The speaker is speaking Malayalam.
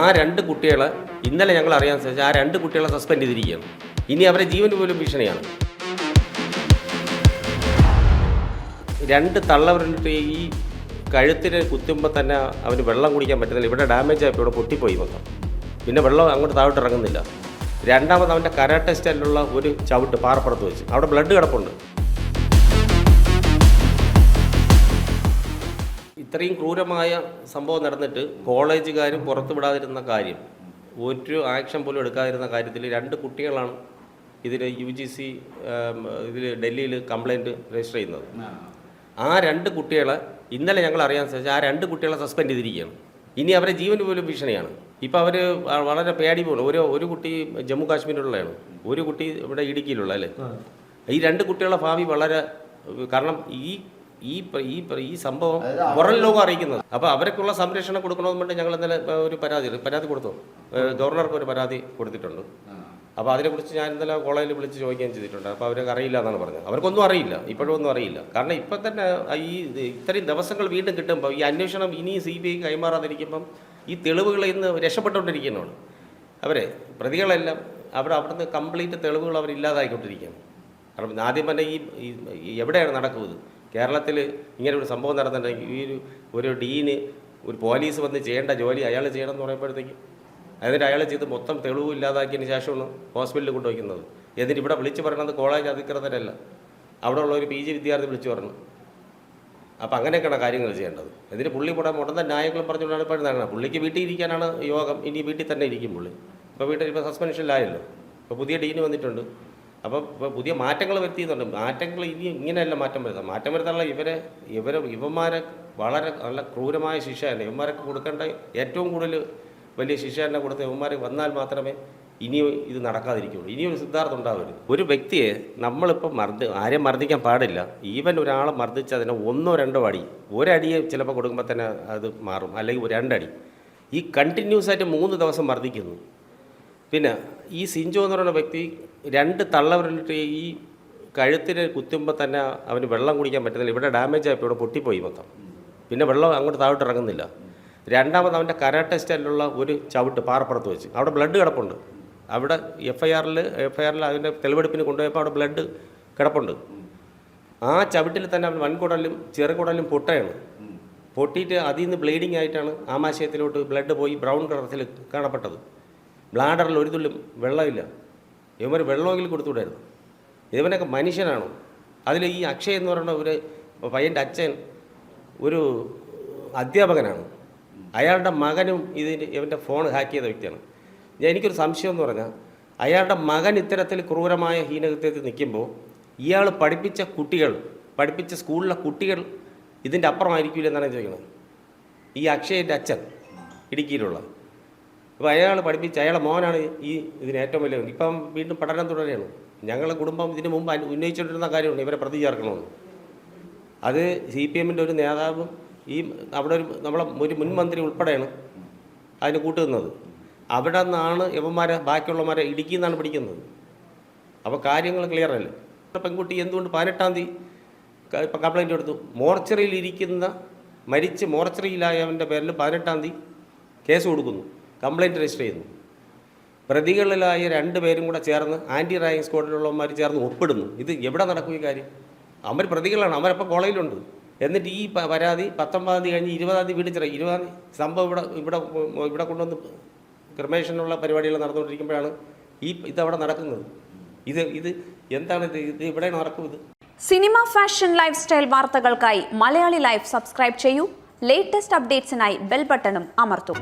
ആ രണ്ട് കുട്ടികളെ ഇന്നലെ ഞങ്ങൾ അറിയാൻ സാധിച്ചു ആ രണ്ട് കുട്ടികളെ സസ്പെൻഡ് ചെയ്തിരിക്കുകയാണ്. ഇനി അവരെ ജീവന് പോലും ഭീഷണിയാണ്. രണ്ട് തള്ളവരുടെ ഈ കഴുത്തിന് കുത്തുമ്പോൾ തന്നെ അവന് വെള്ളം കുടിക്കാൻ പറ്റുന്നില്ല. ഇവിടെ ഡാമേജ് ആയപ്പോൾ ഇവിടെ പൊട്ടിപ്പോയി മൊത്തം. പിന്നെ വെള്ളം അങ്ങോട്ട് താഴോട്ട് ഇറങ്ങുന്നില്ല. രണ്ടാമത് അവന്റെ കരാട്ടെ സ്റ്റൈലിലുള്ള ഒരു ചവിട്ട് പാറപ്പുറത്ത് വെച്ച്. അവിടെ ബ്ലഡ് കിടപ്പുണ്ട്. ഇത്രയും ക്രൂരമായ സംഭവം നടന്നിട്ട് കോളേജുകാരും പുറത്തു വിടാതിരുന്ന കാര്യം ഒരു ആക്ഷൻ പോലും എടുക്കാതിരുന്ന കാര്യത്തിൽ രണ്ട് കുട്ടികളാണ് ഇതിൽ യു ജി സി ഇതിൽ ഡൽഹിയിൽ കംപ്ലൈന്റ് രജിസ്റ്റർ ചെയ്യുന്നത്. ആ. രണ്ട് കുട്ടികളെ ഇന്നലെ ഞങ്ങൾ അറിയാൻ സാധിച്ചു ആ രണ്ട് കുട്ടികളെ സസ്പെൻഡ് ചെയ്തിരിക്കുകയാണ്. ഇനി അവരെ ജീവന് പോലും ഭീഷണിയാണ്. ഇപ്പോൾ അവർ വളരെ പേടി പോലും ഒരു ഒരു കുട്ടി ജമ്മു കാശ്മീരിലുള്ളതാണ് ഒരു കുട്ടി ഇവിടെ ഇടുക്കിയിലുള്ള അല്ലേ? ഈ രണ്ട് കുട്ടികളുടെ ഭാവി വളരെ കാരണം ഈ ഈ ഈ ഈ സംഭവം പുറം ലോകം അറിയിക്കുന്നത്. അപ്പോൾ അവർക്കുള്ള സംരക്ഷണം കൊടുക്കണമെന്ന് വേണ്ടി ഞങ്ങൾ ഇന്നലെ ഒരു പരാതി പരാതി കൊടുത്തു. ഗവർണർക്ക് ഒരു പരാതി കൊടുത്തിട്ടുണ്ട്. അപ്പോൾ അതിനെക്കുറിച്ച് ഞാൻ ഇന്നലെ കോളേജിൽ വിളിച്ച് ചോദിക്കുകയും ചെയ്തിട്ടുണ്ട്. അപ്പോൾ അവർക്ക് അറിയില്ല എന്നാണ് പറഞ്ഞത്. അവർക്കൊന്നും അറിയില്ല. ഇപ്പോഴും ഒന്നും അറിയില്ല. കാരണം ഇപ്പം തന്നെ ഈ ഇത്രയും ദിവസങ്ങൾ വീണ്ടും കിട്ടുമ്പോൾ ഈ അന്വേഷണം ഇനി സി ബി ഐ കൈമാറാതിരിക്കുമ്പം ഈ തെളിവുകൾ ഇന്ന് രക്ഷപ്പെട്ടുകൊണ്ടിരിക്കുന്നതാണ് അവരെ പ്രതികളെല്ലാം അവിടെ അവിടുന്ന് കംപ്ലീറ്റ് തെളിവുകൾ അവരില്ലാതായിക്കൊണ്ടിരിക്കുകയാണ്. കാരണം ആദ്യം തന്നെ ഈ എവിടെയാണ് നടക്കുന്നത്? കേരളത്തിൽ ഇങ്ങനെ ഒരു സംഭവം നടന്നിട്ടുണ്ടെങ്കിൽ ഈ ഒരു ഒരു ഡീന് ഒരു പോലീസ് വന്ന് ചെയ്യേണ്ട ജോലി അയാൾ ചെയ്യണം എന്ന് പറയുമ്പോഴത്തേക്കും എന്നിട്ട് അയാൾ ചെയ്ത് മൊത്തം തെളിവ് ഇല്ലാതാക്കിയതിന് ശേഷമാണ് ഹോസ്പിറ്റലിൽ കൊണ്ടുവയ്ക്കുന്നത് എന്നിട്ട് ഇവിടെ വിളിച്ചു പറയണത് കോളേജ് അധികൃതരല്ല. അവിടെ ഉള്ള ഒരു പി ജി വിദ്യാർത്ഥി വിളിച്ചു പറഞ്ഞു. അപ്പോൾ അങ്ങനെയൊക്കെയാണ് കാര്യങ്ങൾ ചെയ്യേണ്ടത്. എന്നിട്ട് പുള്ളി കൂടെ മുടന്ത ന്യായങ്ങളും പറഞ്ഞുകൊണ്ടാണ് ഇപ്പോൾ നടക്കുന്നത്. പുള്ളിക്ക് വീട്ടിൽ ഇരിക്കാനാണ് യോഗം. ഇനി വീട്ടിൽ തന്നെ ഇരിക്കും പുള്ളി. ഇപ്പോൾ വീട്ടിൽ ഇപ്പോൾ സസ്പെൻഷനിലായല്ലോ ഇപ്പോൾ പുതിയ ഡീന് വന്നിട്ടുണ്ട്. അപ്പോൾ ഇപ്പോൾ പുതിയ മാറ്റങ്ങൾ വരുത്തിയതുണ്ട് മാറ്റങ്ങൾ ഇനി ഇങ്ങനെയല്ല മാറ്റം വരുത്താം മാറ്റം വരുത്താനുള്ള ഇവരെ ഇവരെ ഇവന്മാരെ വളരെ നല്ല ക്രൂരമായ ശിക്ഷ തന്നെ. ഇവന്മാരൊക്കെ കൊടുക്കേണ്ട ഏറ്റവും കൂടുതൽ വലിയ ശിക്ഷ തന്നെ കൊടുത്ത ഇവന്മാർ വന്നാൽ മാത്രമേ ഇനി ഇത് നടക്കാതിരിക്കുള്ളൂ. ഇനിയൊരു സിദ്ധാർത്ഥം ഉണ്ടാവരുത്. ഒരു വ്യക്തിയെ നമ്മളിപ്പോൾ മർദ്ദ ആരെയും മർദ്ദിക്കാൻ പാടില്ല. ഈവൻ ഒരാളെ മർദ്ദിച്ച് അതിനെ ഒന്നോ രണ്ടോ അടി ഒരടിയെ ചിലപ്പോൾ കൊടുക്കുമ്പോൾ തന്നെ അത് മാറും. അല്ലെങ്കിൽ രണ്ടടി. ഈ കണ്ടിന്യൂസ് ആയിട്ട് മൂന്ന് ദിവസം മർദ്ദിക്കുന്നു. പിന്നെ ഈ സിഞ്ചോ എന്ന് പറയുന്ന വ്യക്തി രണ്ട് തള്ളവരിലിട്ട് ഈ കഴുത്തിന് കുത്തുമ്പോൾ തന്നെ അവന് വെള്ളം കുടിക്കാൻ പറ്റുന്നില്ല. ഇവിടെ ഡാമേജ് ആയപ്പോൾ ഇവിടെ പൊട്ടിപ്പോയി മൊത്തം. പിന്നെ വെള്ളം അങ്ങോട്ട് താഴോട്ട് ഇറങ്ങുന്നില്ല. രണ്ടാമത് അവന്റെ കരാട്ടെ സ്റ്റൈലിലുള്ള ഒരു ചവിട്ട് പാറപ്പുറത്ത് വെച്ച്. അവിടെ ബ്ലഡ് കിടപ്പുണ്ട്. അവിടെ എഫ് ഐ ആറിൽ എഫ് ഐ ആറിൽ അതിന്റെ തെളിവെടുപ്പിന് കൊണ്ടുപോയപ്പോൾ അവിടെ ബ്ലഡ് കിടപ്പുണ്ട്. ആ ചവിട്ടിൽ തന്നെ അവൻ വൻകുടലും ചെറുകുടലും പൊട്ടയാണ്. പൊട്ടിയിട്ട് അതിൽ നിന്ന് ബ്ലീഡിങ് ആയിട്ടാണ് ആമാശയത്തിലോട്ട് ബ്ലഡ് പോയി ബ്രൗൺ കളറത്തിൽ കാണപ്പെട്ടത്. ബ്ലാഡറിൽ ഒരു തുള്ളി വെള്ളമില്ല. ഇവന്മാർ വെള്ളമെങ്കിലും കൊടുത്തുവിടായിരുന്നു. ഇവനൊക്കെ മനുഷ്യനാണോ. അതിൽ ഈ അക്ഷയ് എന്ന് പറയുന്ന ഒരു പയ്യന്റെ അച്ഛൻ ഒരു അധ്യാപകനാണ്. അയാളുടെ മകനും ഇതിന് ഇവന്റെ ഫോൺ ഹാക്ക് ചെയ്ത വ്യക്തിയാണ്. ഞാൻ എനിക്കൊരു സംശയം എന്ന് പറഞ്ഞാൽ അയാളുടെ മകൻ ഇത്തരത്തിൽ ക്രൂരമായ ഹീനകൃത്യത്തിൽ നിൽക്കുമ്പോൾ ഇയാൾ പഠിപ്പിച്ച കുട്ടികൾ പഠിപ്പിച്ച സ്കൂളിലെ കുട്ടികൾ ഇതിന്റെ അപ്പുറമായിരിക്കില്ല എന്നാണ് ചോദിക്കുന്നത്. ഈ അക്ഷയന്റെ അച്ഛൻ ഇടുക്കിയിലുള്ള അപ്പോൾ അയാൾ പഠിപ്പിച്ച അയാളെ മോനാണ് ഈ ഇതിന് ഏറ്റവും വലിയ ഇപ്പം വീണ്ടും പഠനം തുടരുകയാണ്. ഞങ്ങളെ കുടുംബം ഇതിന് മുമ്പ് ഉന്നയിച്ചുകൊണ്ടിരുന്ന കാര്യമാണ് ഇവരെ പ്രതി ചേർക്കണമെന്ന് അത് സി പി എമ്മിന്റെ ഒരു നേതാവും ഈ അവിടെ ഒരു നമ്മളെ ഒരു മുൻമന്ത്രി ഉൾപ്പെടെയാണ് അതിന് കൂട്ടുന്നത് അവിടെ നിന്നാണ് യവന്മാരെ ബാക്കിയുള്ളവന്മാരെ ഇടുക്കി നിന്നാണ് പിടിക്കുന്നത്. അപ്പോൾ കാര്യങ്ങൾ ക്ലിയർ അല്ലേ? പെൺകുട്ടി എന്തുകൊണ്ട് പതിനെട്ടാം തീയതി ഇപ്പം കംപ്ലൈന്റ് കൊടുത്തു മോർച്ചറിയിൽ ഇരിക്കുന്ന മരിച്ച് മോർച്ചറിയിലായവന്റെ പേരിൽ പതിനെട്ടാം തീയതി കേസ് കൊടുക്കുന്നു. കംപ്ലൈന്റ് രജിസ്റ്റർ ചെയ്യുന്നു. പ്രതികളിലായ രണ്ട് പേരും കൂടെ ചേർന്ന് ആന്റി റാങ്കിങ് സ്ക്വാഡിലുള്ളവന്മാർ ചേർന്ന് ഒപ്പിടുന്നു. ഇത് എവിടെ നടക്കും ഈ കാര്യം? അവർ പ്രതികളാണ്. അവരപ്പോൾ കോളേജിലുണ്ട്. എന്നിട്ട് ഈ പരാതി പത്തൊമ്പതാം തീയതി കഴിഞ്ഞ് ഇരുപതാം തീയതി വീട്ടിൽ ചെറിയ ഇരുപതാം തീയതി സംഭവം ഇവിടെ ഇവിടെ ഇവിടെ കൊണ്ടുവന്ന് ക്രിമേഷനുള്ള പരിപാടികൾ നടന്നുകൊണ്ടിരിക്കുമ്പോഴാണ് ഈ ഇതവിടെ നടക്കുന്നത്. ഇത് ഇത് എന്താണ് ഇത്? ഇത് ഇവിടെ നടക്കും ഇത്. സിനിമ ഫാഷൻ ലൈഫ് സ്റ്റൈൽ വാർത്തകൾക്കായി മലയാളി ലൈഫ് സബ്സ്ക്രൈബ് ചെയ്യൂ. ലേറ്റസ്റ്റ് അപ്ഡേറ്റ്സിനായി ബെൽ ബട്ടണും അമർത്തും.